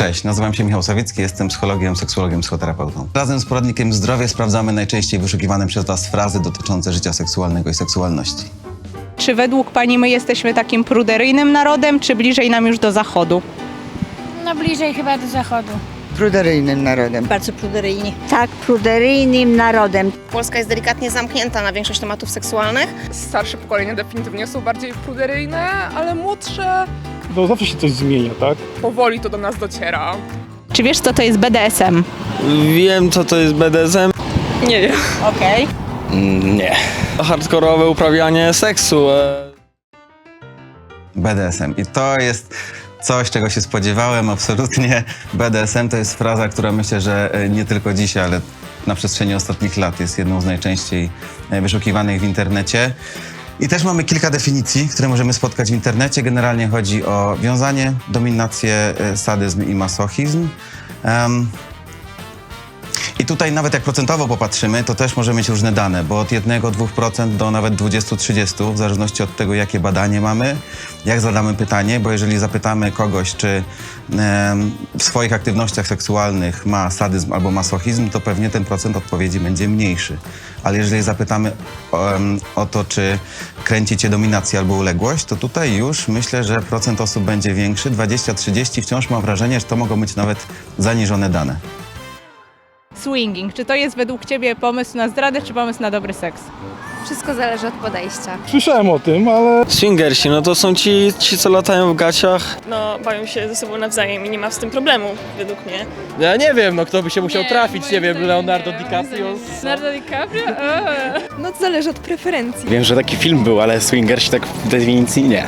Cześć, nazywam się Michał Sawicki, jestem psychologiem, seksuologiem, psychoterapeutą. Razem z poradnikiem Zdrowie sprawdzamy najczęściej wyszukiwane przez Was frazy dotyczące życia seksualnego i seksualności. Czy według Pani my jesteśmy takim pruderyjnym narodem, czy bliżej nam już do zachodu? No bliżej chyba do zachodu. Pruderyjnym narodem. bardzo pruderyjni. Tak, pruderyjnym narodem. Polska jest delikatnie zamknięta na większość tematów seksualnych. starsze pokolenia definitywnie są bardziej pruderyjne, ale młodsze To zawsze się coś zmienia, tak? powoli to do nas dociera. Czy wiesz, co to jest BDSM? Wiem, co to jest BDSM. Nie wiem. Okej. Nie. Hardkorowe uprawianie seksu. E. BDSM. I to jest coś, czego się spodziewałem absolutnie. BDSM to jest fraza, która myślę, że e, nie tylko dzisiaj, ale na przestrzeni ostatnich lat jest jedną z najczęściej e, wyszukiwanych w internecie. I też mamy kilka definicji, które możemy spotkać w internecie. Generalnie chodzi o wiązanie, dominację, e, sadyzm i masochizm. I tutaj nawet jak procentowo popatrzymy, to też możemy mieć różne dane, bo od 1-2% do nawet 20-30%, w zależności od tego, jakie badanie mamy, jak zadamy pytanie, bo jeżeli zapytamy kogoś, czy w swoich aktywnościach seksualnych ma sadyzm albo masochizm, to pewnie ten procent odpowiedzi będzie mniejszy. Ale jeżeli zapytamy em, o to, czy kręci cię dominacja albo uległość, to tutaj już myślę, że procent osób będzie większy. 20-30 wciąż mam wrażenie, że to mogą być nawet zaniżone dane. Swinging. Czy to jest według Ciebie pomysł na zdradę, czy pomysł na dobry seks? Wszystko zależy od podejścia. Słyszałem o tym, ale Swingersi, no to są ci, ci, co latają w gaciach. no, bawią się ze sobą nawzajem i nie ma z tym problemu, według mnie. Ja nie wiem, no kto by się musiał Nie, trafić, nie wiem, Leonardo nie, DiCaprio. Leonardo DiCaprio? No to zależy od preferencji. Wiem, że taki film był, ale swingersi tak w definicji nie.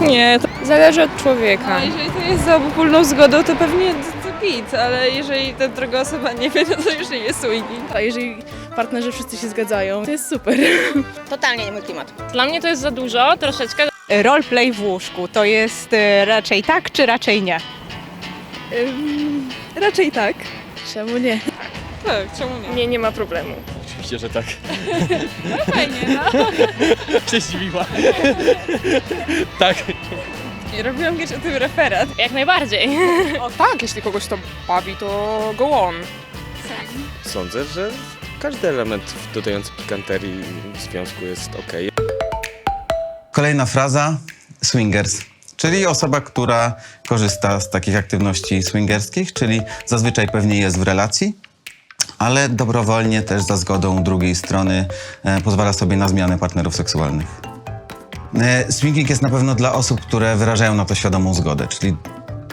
Nie, to zależy od człowieka. No, jeżeli to jest za ogólną zgodą, to pewnie bit, ale jeżeli ta druga osoba nie wie, no to już nie jest swinging. A jeżeli partnerzy wszyscy się zgadzają, to jest super. Totalnie nie mój klimat. Dla mnie to jest za dużo, troszeczkę. Roleplay w łóżku. To jest e, raczej tak, czy raczej nie? raczej tak. Czemu nie? Tak, czemu nie? Nie, nie ma problemu. Oczywiście, że tak. Fajnie, no. Cześć miła. tak. Robiłam kiedyś o tym referat. Jak najbardziej. O tak, jeśli kogoś to bawi, to go on. Sądzę, że każdy element dodający pikanterii w związku jest ok. Kolejna fraza swingers, czyli osoba, która korzysta z takich aktywności swingerskich, czyli zazwyczaj pewnie jest w relacji, ale dobrowolnie też za zgodą drugiej strony e, pozwala sobie na zmianę partnerów seksualnych. E, swinging jest na pewno dla osób, które wyrażają na to świadomą zgodę, czyli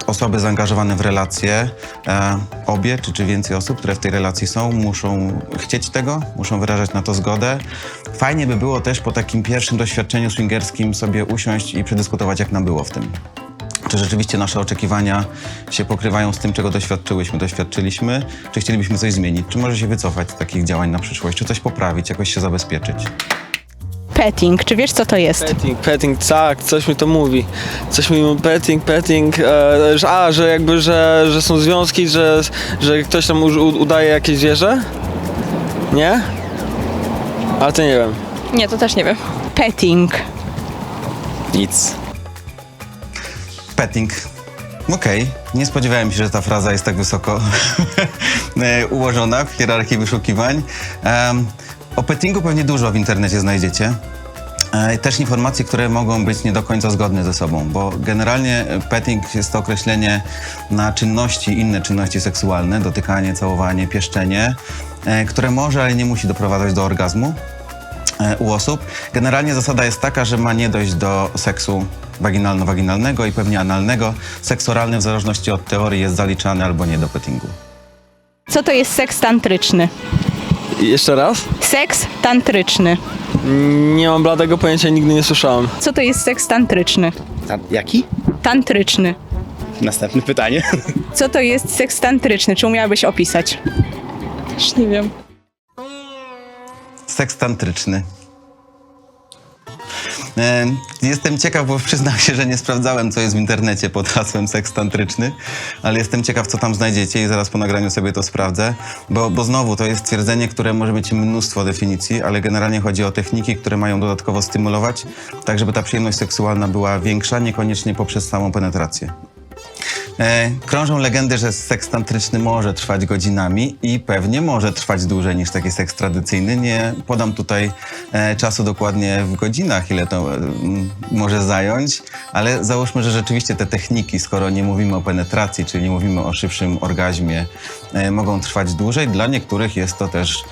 osoby zaangażowane w relacje, e, obie czy, czy więcej osób, które w tej relacji są, muszą chcieć tego, muszą wyrażać na to zgodę. Fajnie by było też po takim pierwszym doświadczeniu swingerskim sobie usiąść i przedyskutować, jak nam było w tym. Czy rzeczywiście nasze oczekiwania się pokrywają z tym, czego doświadczyłyśmy, doświadczyliśmy? Czy chcielibyśmy coś zmienić? Czy może się wycofać z takich działań na przyszłość? Czy coś poprawić, jakoś się zabezpieczyć? Petting. Czy wiesz, co to jest? Petting, petting, tak, coś mi to mówi. Coś mi mówi, petting, petting, e, że, a, że jakby, że, że są związki, że, że ktoś tam u, udaje jakieś zwierzę? Nie? Ale to nie wiem. Nie, to też nie wiem. Petting. Nic. Petting. Okej, nie spodziewałem się, że ta fraza jest tak wysoko ułożona w hierarchii wyszukiwań. Em, o pettingu pewnie dużo w internecie znajdziecie. E, Też informacje, które mogą być nie do końca zgodne ze sobą, bo generalnie petting jest to określenie na czynności, inne czynności seksualne, dotykanie, całowanie, pieszczenie, e, które może, ale nie musi doprowadzać do orgazmu e, u osób. Generalnie zasada jest taka, że ma nie dojść do seksu waginalno-waginalnego i pewnie analnego. Seks oralny w zależności od teorii jest zaliczany albo nie do pettingu. Co to jest seks tantryczny? Jeszcze raz? Seks tantryczny. Nie mam bladego pojęcia, nigdy nie słyszałem. Co to jest seks tantryczny? jaki? Tantryczny. Następne pytanie. Co to jest seks tantryczny? Czy umiałabyś opisać? Też nie wiem. Seks tantryczny. E, Jestem ciekaw, bo przyznam się, że nie sprawdzałem, co jest w internecie pod hasłem seks tantryczny, ale jestem ciekaw, co tam znajdziecie i zaraz po nagraniu sobie to sprawdzę, bo, bo znowu to jest stwierdzenie, które może mieć mnóstwo definicji, ale generalnie chodzi o techniki, które mają dodatkowo stymulować, tak żeby ta przyjemność seksualna była większa, niekoniecznie poprzez samą penetrację. E, krążą legendy, że seks tantryczny może trwać godzinami i pewnie może trwać dłużej niż taki seks tradycyjny. Nie podam tutaj e, czasu dokładnie w godzinach, ile to e, może zająć, ale załóżmy, że rzeczywiście te techniki, skoro nie mówimy o penetracji, czyli nie mówimy o szybszym orgazmie, mogą trwać dłużej. Dla niektórych jest to też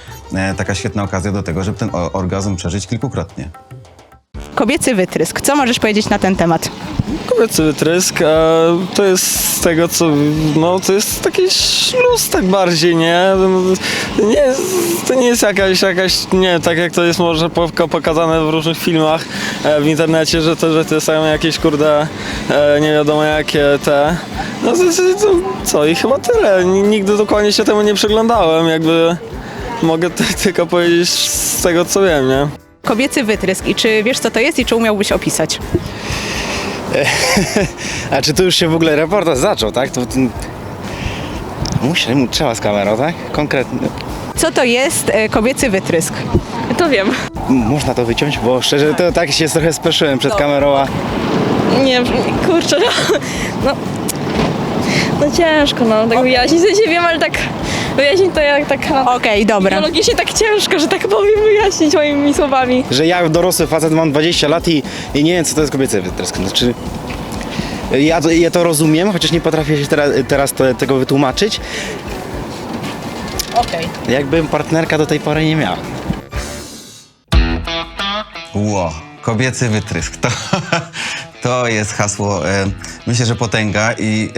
taka świetna okazja do tego, żeby ten orgazm przeżyć kilkukrotnie. Kobiecy wytrysk. Co możesz powiedzieć na ten temat? Kobiecy wytrysk, e, to jest z tego co, no to jest taki śluz tak bardziej, nie? Nie, to nie jest jakaś, jakaś, nie, tak jak to jest może pok- pokazane w różnych filmach e, w internecie, że to, że to są jakieś kurde, e, nie wiadomo jakie te, no to, to, to co i chyba tyle, nigdy dokładnie się temu nie przyglądałem, jakby mogę ty, tylko powiedzieć z tego co wiem, nie? Kobiecy wytrysk. I czy wiesz, co to jest i czy umiałbyś opisać? A czy tu już się w ogóle reportaż zaczął, tak? To, to... Muszę, trzeba z kamerą, tak? Konkretnie. Co to jest e, kobiecy wytrysk? To wiem. M- Można to wyciąć, bo szczerze to tak się trochę speszyłem przed kamerą, a Nie, kurczę, no, no, no ciężko, no, tak wyjaśnić, w sensie wiem, ale tak wyjaśnić to jak tak, no, Okej, dobra. biologicznie tak ciężko, że tak powiem wyjaśnić moimi słowami. że ja dorosły facet mam 20 lat i, i nie wiem co to jest kobiecy wytrysk. Znaczy, ja, to- ja to rozumiem, chociaż nie potrafię się teraz, teraz to, tego wytłumaczyć. Okej. Jakbym partnerka do tej pory nie miała. Ło, kobiecy wytrysk. To, to jest hasło, e, myślę, że potęga i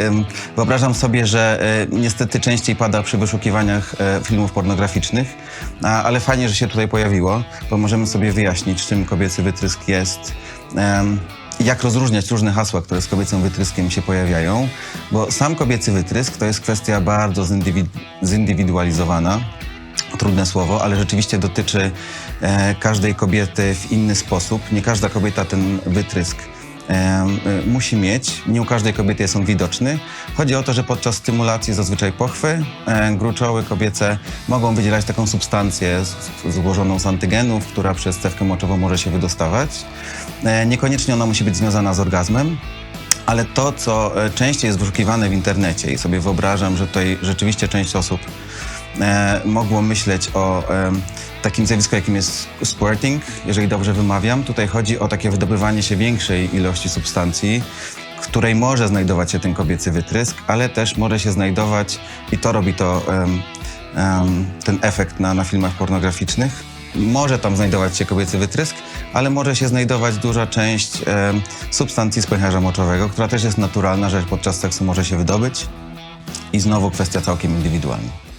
wyobrażam sobie, że e, niestety częściej pada przy wyszukiwaniach e, filmów pornograficznych, ale fajnie, że się tutaj pojawiło, bo możemy sobie wyjaśnić, czym kobiecy wytrysk jest. jak rozróżniać różne hasła, które z kobiecym wytryskiem się pojawiają, bo sam kobiecy wytrysk to jest kwestia bardzo zindywidu- zindywidualizowana trudne słowo, ale rzeczywiście dotyczy e, każdej kobiety w inny sposób. Nie każda kobieta ten wytrysk musi mieć. Nie u każdej kobiety jest on widoczny. Chodzi o to, że podczas stymulacji zazwyczaj pochwy e, gruczoły kobiece mogą wydzielać taką substancję złożoną z antygenów, która przez cewkę moczową może się wydostawać. E, niekoniecznie ona musi być związana z orgazmem. Ale to, co e, częściej jest wyszukiwane w internecie i sobie wyobrażam, że tutaj rzeczywiście część osób e, mogło myśleć o e, takim zjawisku, jakim jest squirting, jeżeli dobrze wymawiam. Tutaj chodzi o takie wydobywanie się większej ilości substancji, w której może znajdować się ten kobiecy wytrysk, ale też może się znajdować, i to robi to ten efekt na, na filmach pornograficznych, może tam znajdować się kobiecy wytrysk, ale może się znajdować duża część em, substancji z pęcherza moczowego, która też jest naturalna, że podczas seksu może się wydobyć. I znowu kwestia całkiem indywidualna.